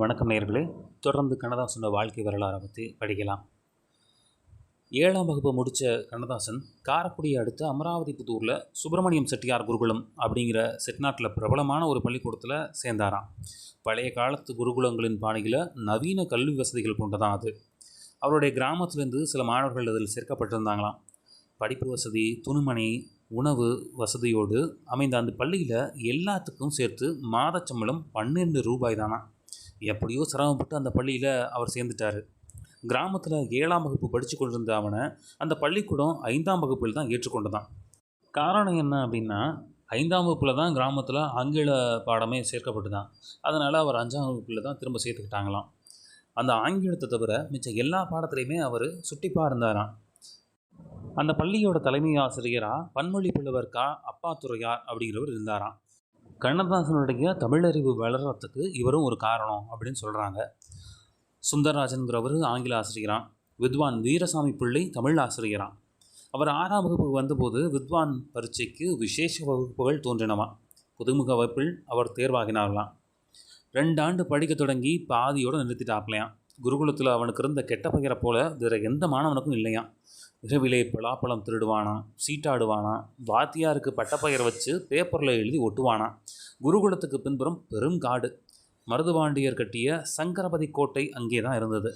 வணக்கம் நேர்களே தொடர்ந்து கண்ணதாசனோட வாழ்க்கை வரலாறை பற்றி படிக்கலாம். ஏழாம் வகுப்பு முடித்த கண்ணதாசன் காரக்குடியை அடுத்த அமராவதி புதூரில் சுப்பிரமணியம் செட்டியார் குருகுலம் அப்படிங்கிற செட்நாட்டில் பிரபலமான ஒரு பள்ளிக்கூடத்தில் சேர்ந்தாராம். பழைய காலத்து குருகுலங்களின் பாணியில் நவீன கல்வி வசதிகள் கொண்டதான் அது. அவருடைய கிராமத்திலேருந்து சில மாணவர்கள் அதில் சேர்க்கப்பட்டிருந்தாங்களாம். படிப்பு வசதி துணிமணி உணவு வசதியோடு அமைந்த அந்த பள்ளியில் எல்லாத்துக்கும் சேர்த்து மாதச்சம்பளம் பன்னெண்டு ரூபாய் தானா எப்படியோ சிரமப்பட்டு அந்த பள்ளியில் அவர் சேர்ந்துட்டார். கிராமத்தில் ஏழாம் வகுப்பு படித்து கொண்டிருந்த அவனை அந்த பள்ளிக்கூடம் ஐந்தாம் வகுப்பில் தான் ஏற்றுக்கொண்டதான் காரணம் என்ன அப்படின்னா ஐந்தாம் வகுப்பில் தான் கிராமத்தில் ஆங்கில பாடமே சேர்க்கப்பட்டுதான் அதனால் அவர் அஞ்சாம் வகுப்பில் தான் திரும்ப சேர்த்துக்கிட்டாங்களாம். அந்த ஆங்கிலத்தை தவிர மிச்ச எல்லா பாடத்துலையுமே அவர் சுட்டிப்பாக இருந்தாராம். அந்த பள்ளியோட தலைமை ஆசிரியராக பன்மொழி புலவர் கா. அப்பாத்துறையார் அப்படிங்கிறவர் இருந்தாராம். கண்ணதாசனுடைய தமிழறிவு வளர்கிறதுக்கு இவரும் ஒரு காரணம் அப்படின்னு சொல்கிறாங்க சுந்தரராஜன்கிறவர் ஆங்கில ஆசிரியரான் வித்வான் வீரசாமி பிள்ளை தமிழ் ஆசிரியரான் அவர் ஆறாம் வகுப்பு வந்தபோது வித்வான் பரீட்சைக்கு விசேஷ வகுப்புகள் தோன்றினவா? புதுமுக வகுப்பில் அவர் தேர்வாகினார்களாம் ரெண்டு ஆண்டு படிக்க தொடங்கி பாதியோடு நிறுத்திட்டாப்லையாம் குருகுலத்தில் அவனுக்கு இருந்த கெட்ட பகிர போல வேறு எந்த மாணவனுக்கும் இல்லையாம் இரவிலே பலாப்பழம் திருடுவானா? சீட்டாடுவானா? வாத்தியாருக்கு பட்டப்பயிரை வச்சு பேப்பரில் எழுதி ஒட்டுவானா? குருகுலத்துக்கு பின்புறம் பெரும் காடு. மருதுபாண்டியர் கட்டிய சங்கரபதி கோட்டை அங்கே தான் இருந்தது.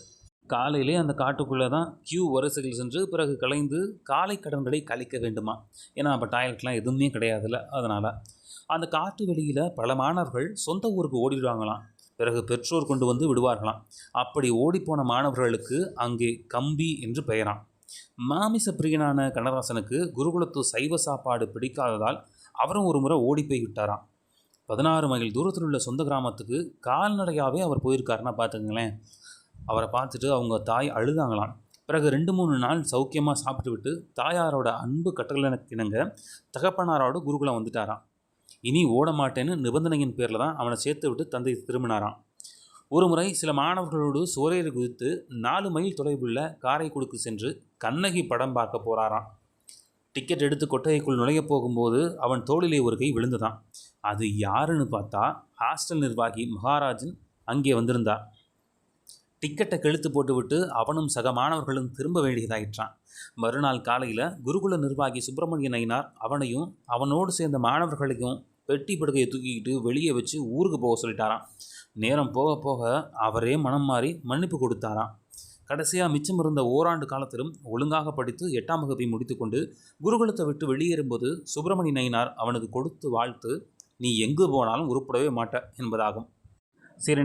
காலையிலே அந்த காட்டுக்குள்ளே தான் கியூ வரிசைகள் சென்று பிறகு கலைந்து காலை கடன்களை கழிக்க வேண்டுமா? ஏன்னா அப்போ டாய்லெட்லாம் எதுவுமே கிடையாதுல்ல அதனால். அந்த காட்டு வெளியில் பல மாணவர்கள் சொந்த ஊருக்கு ஓடிடுவாங்களாம். பிறகு பெற்றோர் கொண்டு வந்து விடுவார்களாம். அப்படி ஓடிப்போன மாணவர்களுக்கு அங்கே கம்பி என்று பெயராம். மாமிச பிரியனான கண்ணதாசனுக்கு குருகுலத்து சைவ சாப்பாடு பிடிக்காததால் அவரும் ஒரு முறை ஓடி போய் விட்டாராம் பதினாறு மைல் தூரத்தில் உள்ள சொந்த கிராமத்துக்கு கால்நடையாகவே அவர் போயிருக்காருன்னா பார்த்துக்கங்களேன். அவரை பார்த்துட்டு அவங்க தாய் அழுதாங்களாம். பிறகு ரெண்டு மூணு நாள் சௌக்கியமாக சாப்பிட்டு விட்டு தாயாரோட அன்பு கட்டளைக்கிணங்க தகப்பனாரோட குருகுலம் வந்துட்டாராம். இனி ஓட மாட்டேன்னு நிபந்தனையின் பேரில் தான் அவனை சேர்த்து விட்டு தந்தை திரும்பினாராம். ஒரு முறை சில மாணவர்களோடு சோரையை குதித்து நாலு மைல் தொலைவுள்ள காரைக்குடிக்கு சென்று கண்ணகி படம் பார்க்க போகிறாராம் டிக்கெட் எடுத்து கொட்டகைக்குள் நுழைய போகும்போது அவன் தோளிலே ஒரு கை விழுந்துதான் அது யாருன்னு பார்த்தா ஹாஸ்டல் நிர்வாகி மகாராஜன் அங்கே வந்திருந்தா டிக்கெட்டை கெழுத்து போட்டுவிட்டு அவனும் சக மாணவர்களும் திரும்ப வேண்டியதாயிற்றான். மறுநாள் காலையில் குருகுல நிர்வாகி சுப்பிரமணியன் நயினார் அவனையும் அவனோடு சேர்ந்த மாணவர்களையும் பெட்டி படுக்கையை தூக்கிக்கிட்டு வெளியே வச்சு ஊருக்கு போக சொல்லிட்டாராம். நேரம் போக போக அவரே மனம் மாறி மன்னிப்பு கொடுத்தாராம். கடைசியாக மிச்சம் இருந்த ஓராண்டு காலத்திலும் ஒழுங்காக படித்து எட்டாம் வகுப்பை முடித்துக்கொண்டு குருகுலத்தை விட்டு வெளியேறும்போது சுப்பிரமணிய நயினார் அவனுக்கு கொடுத்து வாழ்த்து நீ எங்கு போனாலும் உருப்படவே மாட்ட என்பதாகும். சரி